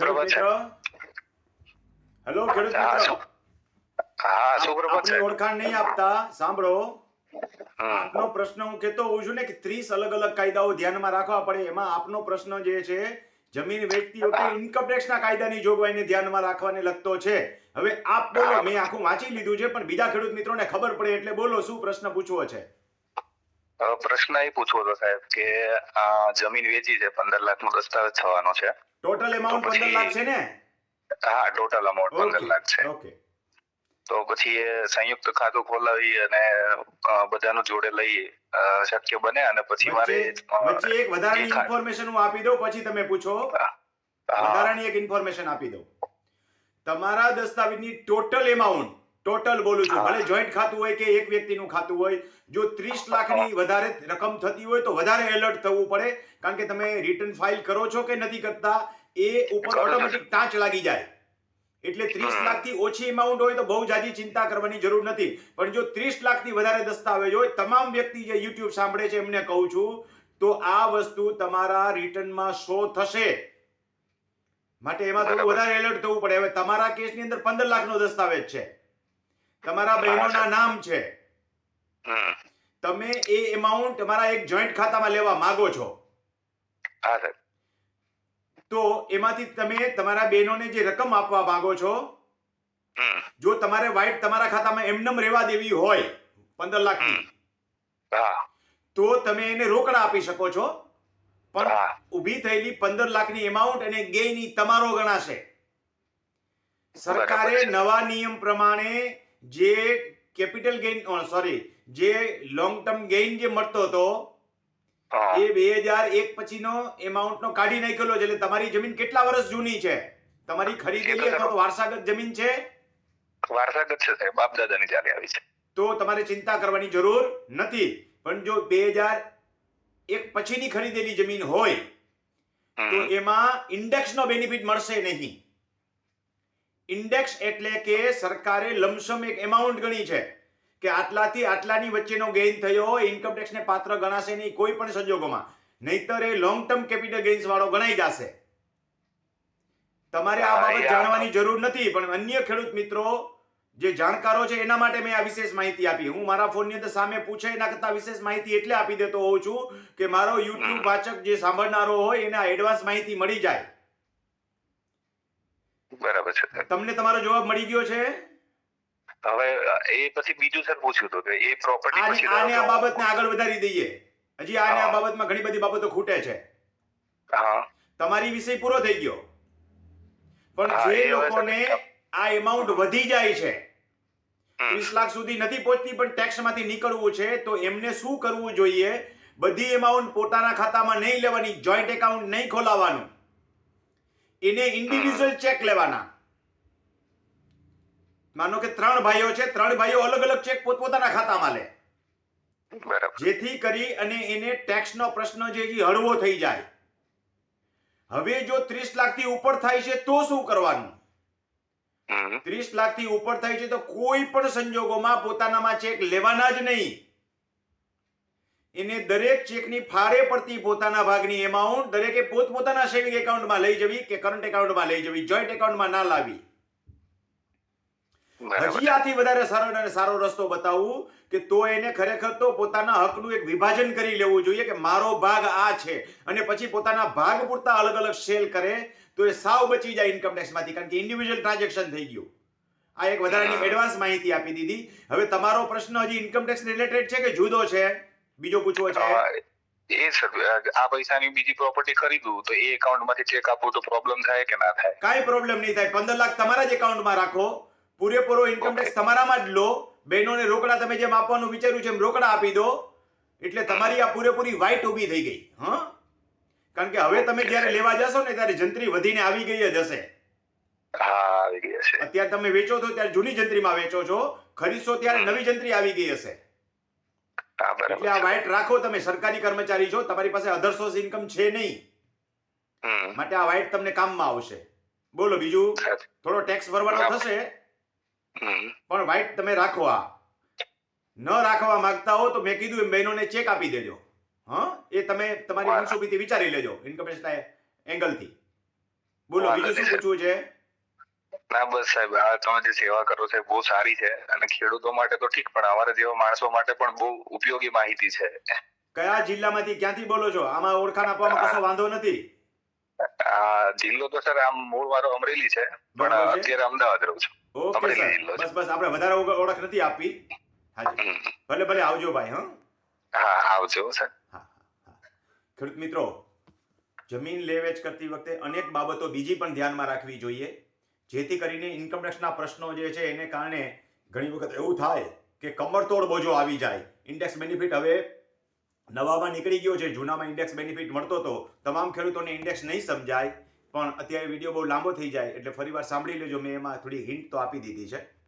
સુપ્રભાત hello ખેડૂત મિત્ર. હા સુપ્રભાત સાહેબ. ઓળખાણ નહીં આપતા સાંભળો. આપનો પ્રશ્ન હું કહેતો હોઉં છું ને કે ત્રીસ અલગ અલગ કાયદાઓ ધ્યાનમાં રાખવા પડે. એમાં આપનો પ્રશ્ન જે છે જમીન વેચતી વખતે ઇન્કમ ટેક્સના કાયદાની જોગવાઈને ધ્યાનમાં રાખવાને લગતો છે. હવે આપ બોલો મેં આખું વાંચી લીધું છે પણ બીજા ખેડૂત મિત્રોને ખબર પડે એટલે બોલો શું પ્રશ્ન પૂછવો છે? પ્રશ્ન એ પૂછવો હતો સાહેબ કે આ જમીન વેચી છે પંદર લાખ નો દસ્તાવેજ થવાનો છે. ટોટલ એમાઉન્ટ પંદર લાખ છે ને? હા ટોટલ અમાઉન્ટ પંદર લાખ છે. ઓકે તો પછી એ સંયુક્ત ખાતું ખોલાવી અને બધાનું જોડે લઈ શક્ય બને અને પછી મારે વચ્ચે એક વધારાની ઇન્ફોર્મેશન હું આપી દઉં પછી તમે પૂછો. વધારાની એક ઇન્ફોર્મેશન આપી દઉં. તમારા દસ્તાવેજની ટોટલ એમાઉન્ટ ટોટલ બોલું છું. ભલે જોઈન્ટ ખાતું હોય કે એક વ્યક્તિનું ખાતું હોય જો ત્રીસ લાખની વધારે રકમ થતી હોય તો વધારે એલર્ટ થવું પડે. કારણ કે તમે રિટર્ન ફાઇલ કરો છો કે નથી કરતા? એ ઉપર ઓટોમેટિક ટાંચ લાગી જાય. એટલે ત્રીસ. લાખથી ઓછી એમાઉન્ટ હોય તો બહુ જાજી ચિંતા કરવાની જરૂર નથી. પણ જો ત્રીસ લાખથી વધારે દસ્તાવેજ હોય તમામ વ્યક્તિ જે યુટ્યુબ સાંભળે છે એમને કહું છું તો આ વસ્તુ તમારા રિટર્નમાં શો થશે. માટે એમાં થોડું વધારે એલર્ટ થવું પડે. હવે તમારા કેસની અંદર પંદર લાખનો દસ્તાવેજ છે. તમારા બહેનોના. નામ છે. તમે એ એમાઉન્ટ તમારા એક જોઈન્ટ ખાતામાં લેવા માંગો છો. હા સાહેબ. તો એમાંથી તમે તમારા બહેનોને જે રકમ આપવા માંગો છો જો તમારે વાઇટ તમારા ખાતામાં એમનેમ રહેવા દેવી હોય પંદર લાખની તો તમે એને રોકડા આપી શકો છો. પણ ઊભી થયેલી પંદર લાખની એમાઉન્ટ અને ગેઇન તમારો ગણાશે. સરકારે નવા નિયમ પ્રમાણે જે કેપિટલ ગેઇન સોરી જે લોંગ ટર્મ ગેઇન જે મળતો હતો. એ બે હજાર એક પછીનો એમાઉન્ટનો કાઢી નાખેલો છે એટલે તમારી જમીન કેટલા વર્ષ જૂની છે? તમારી ખરીદેલી અથવા તો વારસાગત જમીન છે? વારસાગત છે સાહેબ બાપ દાદાની ચાલી આવી છે. તો તમારે ચિંતા કરવાની જરૂર નથી. પણ જો બે હજાર એક પછીની ખરીદેલી જમીન હોય તો એમાં એમાં ઇન્ડેક્સનો બેનિફિટ મળશે નહીં. ઇન્ડેક્સ એટલે કે સરકારે લમસમ એક એમાઉન્ટ ગણી છે. કે આટલાથી આટલાની વચ્ચેનો ગેઇન થયો હોય ઇન્કમ ટેક્સને પાત્ર ગણાશે નહીં કોઈ પણ સંજોગોમાં. નહીતર એ લોંગ ટર્મ કેપિટલ ગેઇન્સ વાળો ગણાઈ જશે. તમારે આ બાબત જાણવાની જરૂર નથી પણ અન્ય ખેડૂત મિત્રો જે જાણકારો છે એના માટે મેં આ વિશેષ માહિતી આપી. હું મારા ફોનની અંદર સામે પૂછે એના કરતા વિશેષ માહિતી એટલે આપી દેતો હોઉં છું કે મારો યુટ્યુબ વાચક જે સાંભળનારો હોય એને એડવાન્સ માહિતી મળી જાય. બરાબર છે. તમને તમારો જવાબ મળી ગયો છે? હવે એ પછી બીજું સર પૂછ્યું હતું કે એ પ્રોપર્ટી આને પછી આને આ બાબતને આગળ વધારી દઈએ. હજી આને આ બાબતમાં ઘણી બધી બાબતો ખૂટે છે. હા. તમારી વિષય પૂરો થઈ ગયો. પણ જે લોકોને આ એમાઉન્ટ વધી જાય છે. ત્રીસ લાખ સુધી નથી પહોંચતી પણ ટેક્સમાંથી નીકળવું છે તો એમને શું કરવું જોઈએ? બધી એમાઉન્ટ પોતાના ખાતામાં નહીં લેવાની જોઈન્ટ એકાઉન્ટ નહીં ખોલાવાનું એને ઇન્ડિવિજ્યુઅલ ચેક લેવાના. માનો કે ત્રણ ભાઈઓ છે ત્રણ ભાઈઓ અલગ અલગ ચેક પોતપોતાના ખાતામાં લે. જેથી કરી અને એને ટેક્સનો પ્રશ્ન જે હળવો થઈ જાય. હવે જો ત્રીસ લાખથી ઉપર થાય છે તો શું કરવાનું? ત્રીસ લાખથી ઉપર થાય છે તો કોઈ પણ સંજોગોમાં પોતાનામાં ચેક લેવાના જ નહીં. એને દરેક ચેકની ફાળે પડતી પોતાના ભાગની એમાઉન્ટ દરેકે પોતપોતાના સેવિંગ એકાઉન્ટમાં લઈ જવી કે કરંટ એકાઉન્ટમાં લઈ જવી જોઈન્ટ એકાઉન્ટમાં ના લાવી. હજી આથી વધારે સારો અને સારો રસ્તો બતાવું કે તો એને ખરેખર તો પોતાના હકનું એક વિભાજન કરી લેવું જોઈએ કે મારો ભાગ આ છે. અને પછી પોતાના ભાગ પૂરતા અલગ અલગ સેલ કરે તો એ સાવ બચી જાય ઇન્કમ ટેક્સમાંથી કારણ કે ઇન્ડિવિજ્યુઅલ ટ્રાન્ઝેક્શન થઈ ગયું. આ એક વધારાની એડવાન્સ માહિતી આપી દીધી. હવે તમારો પ્રશ્ન હજી ઇન્કમ ટેક્સ રિલેટેડ છે કે જુદો છે? બીજો પૂછવો છે? એ આ પૈસાની બીજી પ્રોપર્ટી ખરીદું તો એ એકાઉન્ટમાંથી ચેક આપું તો પ્રોબ્લેમ થાય કે ના થાય? કાંઈ પ્રોબ્લેમ નહીં થાય. પંદર લાખ તમારા જ એકાઉન્ટમાં રાખો. પૂરેપૂરો ઇન્કમ ટેક્સ તમારામાં જ લો. બહેનોને રોકડા તમે જેમ આપવાનું વિચાર્યું છે એમ રોકડા આપી દો. એટલે તમારી આ પૂરેપૂરી વાઇટ ઊભી થઈ ગઈ. હા? કારણ કે હવે તમે જ્યારે લેવા જશો ને ત્યારે જંત્રી વધીને આવી ગઈ જ હશે. અત્યારે તમે વેચો છો ત્યારે જૂની જંત્રીમાં વેચો છો. ખરીદશો ત્યારે નવી જંત્રી આવી ગઈ હશે. એટલે આ વાઇટ રાખો તમે સરકારી કર્મચારી છો તમારી પાસે અધર સોર્સ ઇન્કમ છે નહીં. માટે આ વાઇટ તમને કામમાં આવશે. બોલો બીજું. થોડો ટેક્સ ભરવાનો થશે. પણ વાઇટ તમે રાખો આ. ન રાખવા માંગતા હો તો મેં કીધું એમ બહેનોને ચેક આપી દેજો. હા? એ તમે તમારી મનસુબીથી વિચારી લેજો ઇન્કમ ટેક્સના એંગલથી બોલો બીજું શું પૂછવું છે? ના બસ સાહેબ આ તમે જે સેવા કરો છો બહુ સારી છે અને ખેડૂતો માટે તો ઠીક પણ અમારા જેવા માણસો માટે પણ બહુ ઉપયોગી માહિતી છે. કયા જિલ્લામાંથી ક્યાંથી બોલો છો? આમાં ઓળખાણ આપવામાં કશો વાંધો નથી? જિલ્લો તો સર આમ મૂળ મારો અમરેલી છે પણ અત્યારે અમદાવાદ રહું છું. અમરેલી જિલ્લો બસ બસ આપણે વધારે ઓળખ નથી આપી. ભલે ભલે આવજો ભાઈ હા. હા આવજો સર. ખેડૂત મિત્રો જમીન લેવેચ કરતી વખતે અનેક બાબતો બીજી પણ ધ્યાનમાં રાખવી જોઈએ. જેથી કરીને ઇન્કમ ટેક્સના પ્રશ્નો જે છે એને કારણે ઘણી વખત એવું થાય કે કમરતોડ બોજો આવી જાય. ઇન્ડેક્સ બેનિફિટ હવે નવામાં નીકળી ગયો છે. જૂનામાં ઇન્ડેક્સ બેનિફિટ મળતો હતો. તમામ ખેડૂતોને ઇન્ડેક્સ નહીં સમજાય. પણ અત્યારે વીડિયો બહુ લાંબો થઈ જાય. એટલે ફરીવાર સાંભળી લેજો. મેં એમાં થોડી હિન્ટ તો આપી દીધી છે.